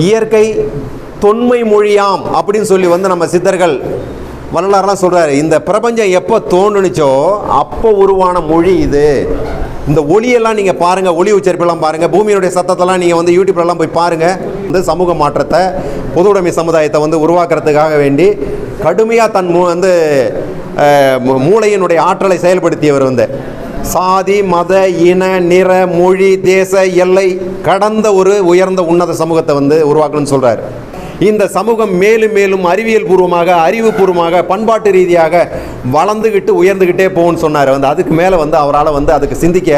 இயற்கை தொன்மை மொழியாம் அப்படின்னு சொல்லி வந்து நம்ம சித்தர்கள் வரலாறுலாம் சொல்கிறாரு இந்த பிரபஞ்சம் எப்போ தோன்றுனுச்சோ அப்போ உருவான மொழி இது. இந்த ஒளியெல்லாம் நீங்கள் பாருங்கள் ஒளி உச்சரிப்பெல்லாம் பாருங்கள் பூமியினுடைய சத்தத்தெல்லாம் நீங்கள் வந்து யூடியூப்லலாம் போய் பாருங்கள் இந்த சமூக மாற்றத்தை பொது உடைமை சமுதாயத்தை வந்து உருவாக்குறதுக்காக வேண்டி கடுமையாக தன் மூ வந்து மூளையினுடைய ஆற்றலை செயல்படுத்தியவர் வந்து சாதி மத இன நிற மொழி தேச எல்லை கடந்த ஒரு உயர்ந்த உன்னத சமூகத்தை வந்து உருவாக்கணும்னு சொல்கிறார் இந்த சமூகம் மேலும் மேலும் அறிவியல் பூர்வமாக அறிவுபூர்வமாக பண்பாட்டு ரீதியாக வளர்ந்துக்கிட்டு உயர்ந்துக்கிட்டே போகும்னு சொன்னார். வந்து அதுக்கு மேலே வந்து அவரால் வந்து அதுக்கு சிந்திக்க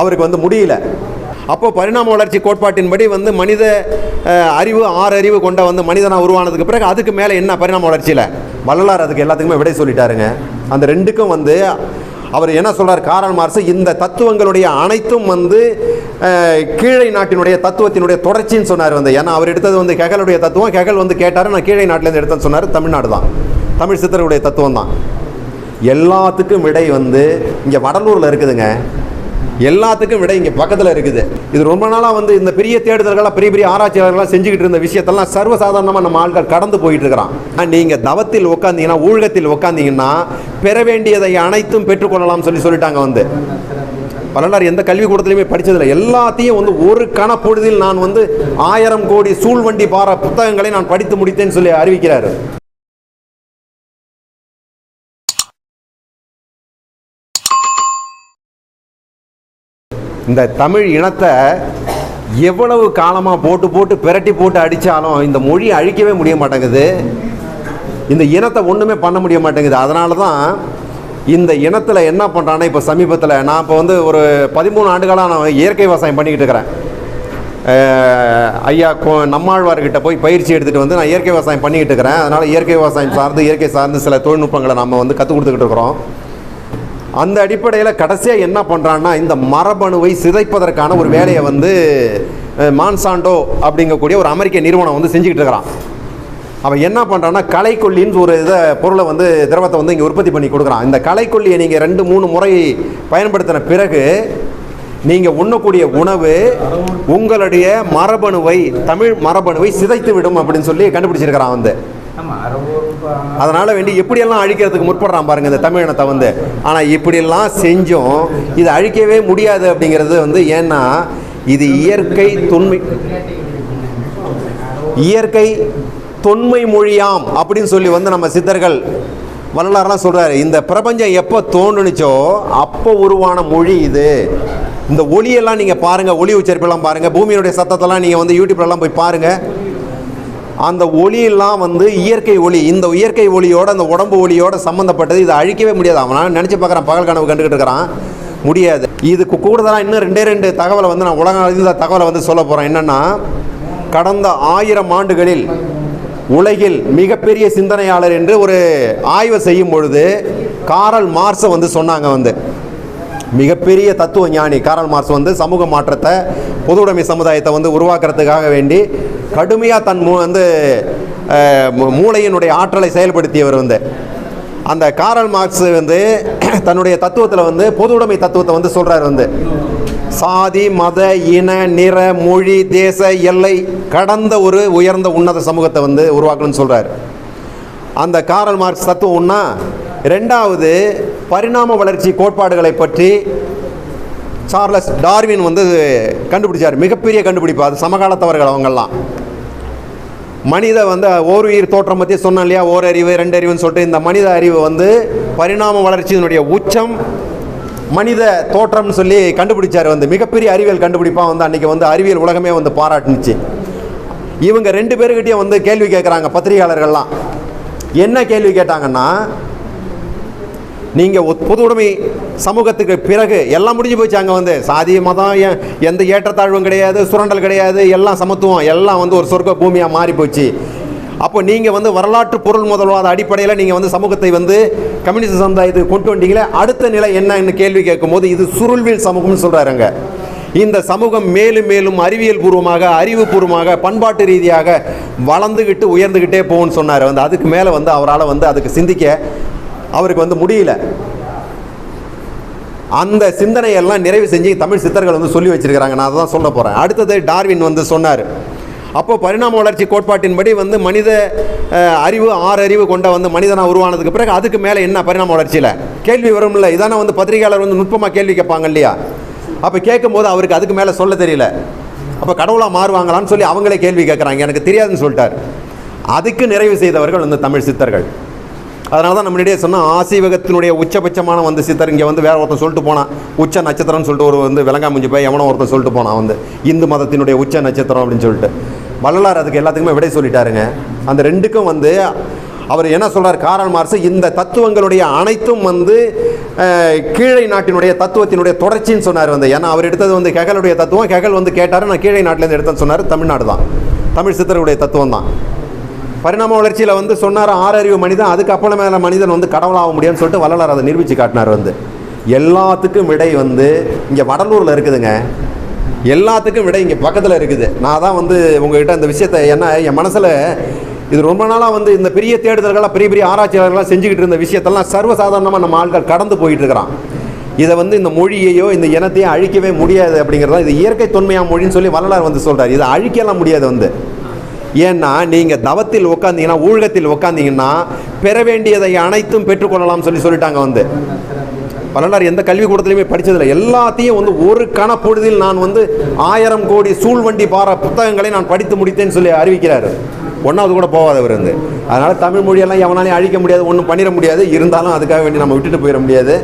அவருக்கு வந்து முடியல. அப்போது பரிணாம வளர்ச்சி கோட்பாட்டின்படி வந்து மனித அறிவு ஆறு அறிவு கொண்ட வந்து மனிதனாக உருவானதுக்கு பிறகு அதுக்கு மேலே என்ன பரிணாம வளர்ச்சியில்? வள்ளலார் அதுக்கு எல்லாத்துக்குமே விடை சொல்லிட்டாருங்க. அந்த ரெண்டுக்கும் வந்து அவர் என்ன சொல்றார்? காரல் மார்க்ஸ் இந்த தத்துவங்களுடைய அனைத்தும் வந்து கீழே கீழை நாட்டினுடைய தத்துவத்தினுடைய தொடர்ச்சின்னு சொன்னார் வந்து. ஏன்னா அவர் எடுத்தது வந்து கெகலுடைய தத்துவம். கெகல் வந்து கேட்டார் நான் கீழை நாட்டிலேருந்து எடுத்தேன்னு சொன்னார். தமிழ்நாடு தான். தமிழ் சித்தருடைய தத்துவம் தான். எல்லாத்துக்கும் விடை வந்து இங்கே வடலூரில் இருக்குதுங்க. எல்லாத்துக்கும் விட இங்கே பக்கத்தில் இருக்குது. இது ரொம்ப நாளாக வந்து இந்த பெரிய தேடுதல்களாக பெரிய பெரிய ஆராய்ச்சியாளர்களாக செஞ்சுக்கிட்டு இருந்த விஷயத்தெல்லாம் சர்வசாதாரணமாக நம்ம ஆட்கள் கடந்து போயிட்டு இருக்கிறான். நீங்கள் தவத்தில் உட்காந்தீங்கன்னா ஊழகத்தில் உட்காந்தீங்கன்னா பெற வேண்டியதை அனைத்தும் பெற்றுக்கொள்ளலாம்னு சொல்லி சொல்லிட்டாங்க வந்து. வரலாறு எந்த கல்விக்கூடத்துலையுமே படித்ததில்லை எல்லாத்தையும் வந்து ஒரு கணப்பொழுதில் நான் வந்து ஆயிரம் கோடி சூழ்வண்டி பார புத்தகங்களை நான் படித்து முடித்தேன்னு சொல்லி அறிவிக்கிறார். இந்த தமிழ் இனத்தை எவ்வளவு காலமாக போட்டு போட்டு பிரட்டி போட்டு அடித்தாலும் இந்த மொழி அழிக்கவே முடிய மாட்டேங்குது. இந்த இனத்தை ஒன்றுமே பண்ண முடிய மாட்டேங்குது. அதனால தான் இந்த இனத்தில் என்ன பண்ணுறான்னா இப்போ சமீபத்தில் நான் இப்போ வந்து ஒரு பதிமூணு ஆண்டுகளாக நான் இயற்கை விவசாயம் பண்ணிக்கிட்டு இருக்கிறேன். ஐயா கோ நம்மாழ்வார்கிட்ட போய் பயிற்சி எடுத்துகிட்டு வந்து நான் இயற்கை விவசாயம் பண்ணிக்கிட்டு இருக்கிறேன். அதனால் இயற்கை விவசாயம் சார்ந்து இயற்கை சார்ந்து சில தொழில்நுட்பங்களை நம்ம வந்து கற்றுக் கொடுத்துக்கிட்டு இருக்கிறோம். அந்த அடிப்படையில் கடைசியாக என்ன பண்ணுறான்னா இந்த மரபணுவை சிதைப்பதற்கான ஒரு வேலையை வந்து மான்சாண்டோ அப்படிங்கக்கூடிய ஒரு அமெரிக்க நிறுவனம் வந்து செஞ்சுக்கிட்டு இருக்கிறான். அவன் என்ன பண்ணுறான்னா களைக்கொல்லின்னு ஒரு இதை பொருளை வந்து திரவத்தை வந்து இங்கே உற்பத்தி பண்ணி கொடுக்குறான். இந்த களைக்கொல்லியை நீங்கள் ரெண்டு மூணு முறை பயன்படுத்தின பிறகு நீங்கள் உண்ணக்கூடிய உணவு உங்களுடைய மரபணுவை தமிழ் மரபணுவை சிதைத்து விடும் அப்படின்னு சொல்லி கண்டுபிடிச்சிருக்கிறான் வந்து. அதனால வேண்டி எப்படியெல்லாம் அழிக்கிறதுக்கு முற்படுறான் பாருங்க இந்த தமிழினத்தை வந்து ஆனால் இப்படியெல்லாம் செஞ்சும் இது அழிக்கவே முடியாது அப்படிங்கிறது வந்து ஏன்னா இது இயற்கை தொன்மை இயற்கை தொன்மை மொழியாம் அப்படின்னு சொல்லி வந்து நம்ம சித்தர்கள் வரலாறுலாம் சொல்கிறாரு இந்த பிரபஞ்சம் எப்போ தோன்றுனுச்சோ அப்போ உருவான மொழி இது. இந்த ஒளியெல்லாம் நீங்கள் பாருங்கள் ஒளி உச்சரிப்பெல்லாம் பாருங்கள் பூமியினுடைய சத்தத்தெல்லாம் நீங்கள் வந்து யூடியூப்லலாம் போய் பாருங்கள் அந்த ஒளியெல்லாம் வந்து இயற்கை ஒளி இந்த இயற்கை ஒளியோட அந்த உடம்பு ஒளியோட சம்மந்தப்பட்டது இதை அழிக்கவே முடியாது. அவனால் நினச்சி பார்க்குறான் பகல் கனவு கண்டுக்கிட்டு இருக்கிறான் முடியாது. இதுக்கு கூடுதலாக இன்னும் ரெண்டே ரெண்டு தகவலை வந்து நான் உலகம் அறிந்த தகவலை வந்து சொல்ல போகிறேன் என்னென்னா கடந்த ஆயிரம் ஆண்டுகளில் உலகில் மிகப்பெரிய சிந்தனையாளர் என்று ஒரு ஆய்வு செய்யும் பொழுது காரல் மார்ஸை வந்து சொன்னாங்க வந்து. மிகப்பெரிய தத்துவ ஞானி காரல் மார்ஸ் வந்து சமூக மாற்றத்தை பொது உடைமை சமுதாயத்தை வந்து உருவாக்குறதுக்காக வேண்டி கடுமையாக தன் மூ வந்து மூளையினுடைய ஆற்றலை செயல்படுத்தியவர் வந்து. அந்த காரல் மார்க்ஸ் வந்து தன்னுடைய தத்துவத்தில் வந்து பொது உடைமை தத்துவத்தை வந்து சொல்கிறார் வந்து. சாதி மத இன நிற மொழி தேச எல்லை கடந்த ஒரு உயர்ந்த உன்னத சமூகத்தை வந்து உருவாக்கணும்னு சொல்கிறார் அந்த காரல் மார்க்ஸ் தத்துவம் ஒன்றா ரெண்டாவது பரிணாம வளர்ச்சி கோட்பாடுகளை பற்றி சார்லஸ் டார்வின் வந்து கண்டுபிடிச்சார். மிகப்பெரிய கண்டுபிடிப்பு. அது சமகாலத்தவர்கள் அவங்கெல்லாம். மனித வந்து ஓருயிர் தோற்றம் பற்றி சொன்னோம் இல்லையா? ஓரறிவு ரெண்டு அறிவுன்னு சொல்லிட்டு இந்த மனித அறிவு வந்து பரிணாம வளர்ச்சியினுடைய உச்சம் மனித தோற்றம்னு சொல்லி கண்டுபிடிச்சார் வந்து. மிகப்பெரிய அறிவியல் கண்டுபிடிப்பாக வந்து அன்றைக்கி வந்து அறிவியல் உலகமே வந்து பாராட்டுனுச்சு. இவங்க ரெண்டு பேருக்கிட்டேயும் வந்து கேள்வி கேட்குறாங்க பத்திரிகையாளர்கள்லாம். என்ன கேள்வி கேட்டாங்கன்னா நீங்கள் பொது உடைமை சமூகத்துக்கு பிறகு எல்லாம் முடிஞ்சு போச்சு அங்கே வந்து. சாதி மதம் எந்த ஏற்றத்தாழ்வும் கிடையாது சுரண்டல் கிடையாது எல்லாம் சமத்துவம் எல்லாம் வந்து ஒரு சொர்க்க பூமியாக மாறி போச்சு. அப்போ நீங்கள் வந்து வரலாற்று பொருள் முதல்வாத அடிப்படையில் நீங்கள் வந்து சமூகத்தை வந்து கம்யூனிஸ்ட் சமுதாயத்துக்கு கொண்டு வந்தீங்களே அடுத்த நிலை என்னன்னு கேள்வி கேட்கும்போது இது சுருள்வில் சமூகம்னு சொல்கிறாருங்க இந்த சமூகம் மேலும் மேலும் அறிவியல் பூர்வமாக அறிவுபூர்வமாக பண்பாட்டு ரீதியாக வளர்ந்துக்கிட்டு உயர்ந்துக்கிட்டே போகும்னு சொன்னார். வந்து அதுக்கு மேலே வந்து அவரால் வந்து அதுக்கு சிந்திக்க அவருக்கு வந்து முடியல. அந்த சிந்தனையெல்லாம் நிறைவு செஞ்சு தமிழ் சித்தர்கள் வந்து சொல்லி வச்சிருக்கிறாங்க. நான் அதான் சொல்ல போகிறேன் அடுத்தது டார்வின் வந்து சொன்னார். அப்போ பரிணாம வளர்ச்சி கோட்பாட்டின்படி வந்து மனித அறிவு ஆறு அறிவு கொண்ட வந்து மனிதனாக உருவானதுக்கு பிறகு அதுக்கு மேலே என்ன பரிணாம வளர்ச்சியில்? கேள்வி வரும்ல. இதான வந்து பத்திரிகையாளர் வந்து நுட்பமாக கேள்வி கேட்பாங்க இல்லையா? அப்போ கேட்கும்போது அவருக்கு அதுக்கு மேலே சொல்ல தெரியல. அப்போ கடவுளாக மாறுவாங்களான்னு சொல்லி அவங்களே கேள்வி கேட்குறாங்க. எனக்கு தெரியாதுன்னு சொல்லிட்டார். அதுக்கு நிறைவு செய்தவர்கள் வந்து தமிழ் சித்தர்கள். அதனால தான் நம்மளிடையே சொன்னால் ஆசீவகத்தினுடைய உச்சபட்சமான வந்து சித்தர் இங்கே வந்து வேற ஒருத்தன் சொல்லிட்டு போனான். உச்ச நட்சத்திரம்னு சொல்லிட்டு ஒரு வந்து விலங்காமுஞ்சி போய் எவனோ ஒருத்தன் சொல்லிட்டு போனான் வந்து. இந்து மதத்தினுடைய உச்ச நட்சத்திரம் அப்படின்னு சொல்லிட்டு. வள்ளலார் அதுக்கு எல்லாத்துக்குமே விடை சொல்லிட்டாருங்க. அந்த ரெண்டுக்கும் வந்து அவர் என்ன சொல்கிறார் காரல் மார்ஸ் இந்த தத்துவங்களுடைய அனைத்தும் வந்து கீழே கீழை நாட்டினுடைய தத்துவத்தினுடைய தொடர்ச்சின்னு சொன்னார் வந்து. ஏன்னா அவர் எடுத்தது வந்து கெகலுடைய தத்துவம். கெகல் வந்து கேட்டார் நான் கீழை நாட்டிலேருந்து எடுத்தேன்னு சொன்னார். தமிழ்நாடு தான். தமிழ் சித்தருடைய தத்துவம் தான். பரிணாம வளர்ச்சியில் வந்து சொன்னார் ஆறறிவு மனிதன் அதுக்கப்புறம் மேலே மனிதன் வந்து கடவுளாக முடியும்னு சொல்லிட்டு வள்ளலார் அதை நிரூபித்து காட்டினார் வந்து. எல்லாத்துக்கும் விடை வந்து இங்கே வடலூரில் இருக்குதுங்க. எல்லாத்துக்கும் விடை இங்கே பக்கத்தில் இருக்குது. நான் தான் வந்து உங்ககிட்ட இந்த விஷயத்தை என்ன என் மனசில் இது ரொம்ப நாளாக வந்து இந்த பெரிய தேடுதல்களாக பெரிய பெரிய ஆராய்ச்சியாளர்களாக செஞ்சுக்கிட்டு இருந்த விஷயத்தெல்லாம் சர்வசாதாரணமாக நம்ம ஆட்கள் கடந்து போயிட்டு இருக்கிறான். இதை வந்து இந்த மொழியையோ இந்த இனத்தையோ அழிக்கவே முடியாது அப்படிங்கிறதா இது இயற்கை தொன்மையாக மொழின்னு சொல்லி வரலாறு வந்து சொல்கிறார் இதை அழிக்கலாம் முடியாது வந்து. ஏன்னா நீங்கள் தவத்தில் உட்காந்தீங்கன்னா ஊழகத்தில் உட்காந்தீங்கன்னா பெற வேண்டியதை அனைத்தும் பெற்றுக்கொள்ளலாம் சொல்லி சொல்லிட்டாங்க வந்து. வரலாறு எந்த கல்விக்கூடத்துலையுமே படித்ததில்லை எல்லாத்தையும் வந்து ஒரு கணப்பொழுதில் நான் வந்து ஆயிரம் கோடி சூழ்வண்டி பார புத்தகங்களை நான் படித்து முடித்தேன்னு சொல்லி அறிவிக்கிறார். ஒன்றாவது கூட போகாதவர் வந்து. அதனால் தமிழ் மொழியெல்லாம் எவனாலையும் அழிக்க முடியாது ஒன்றும் பண்ணிட முடியாது. இருந்தாலும் அதுக்காக வேண்டி நம்ம விட்டுட்டு போயிட முடியாது.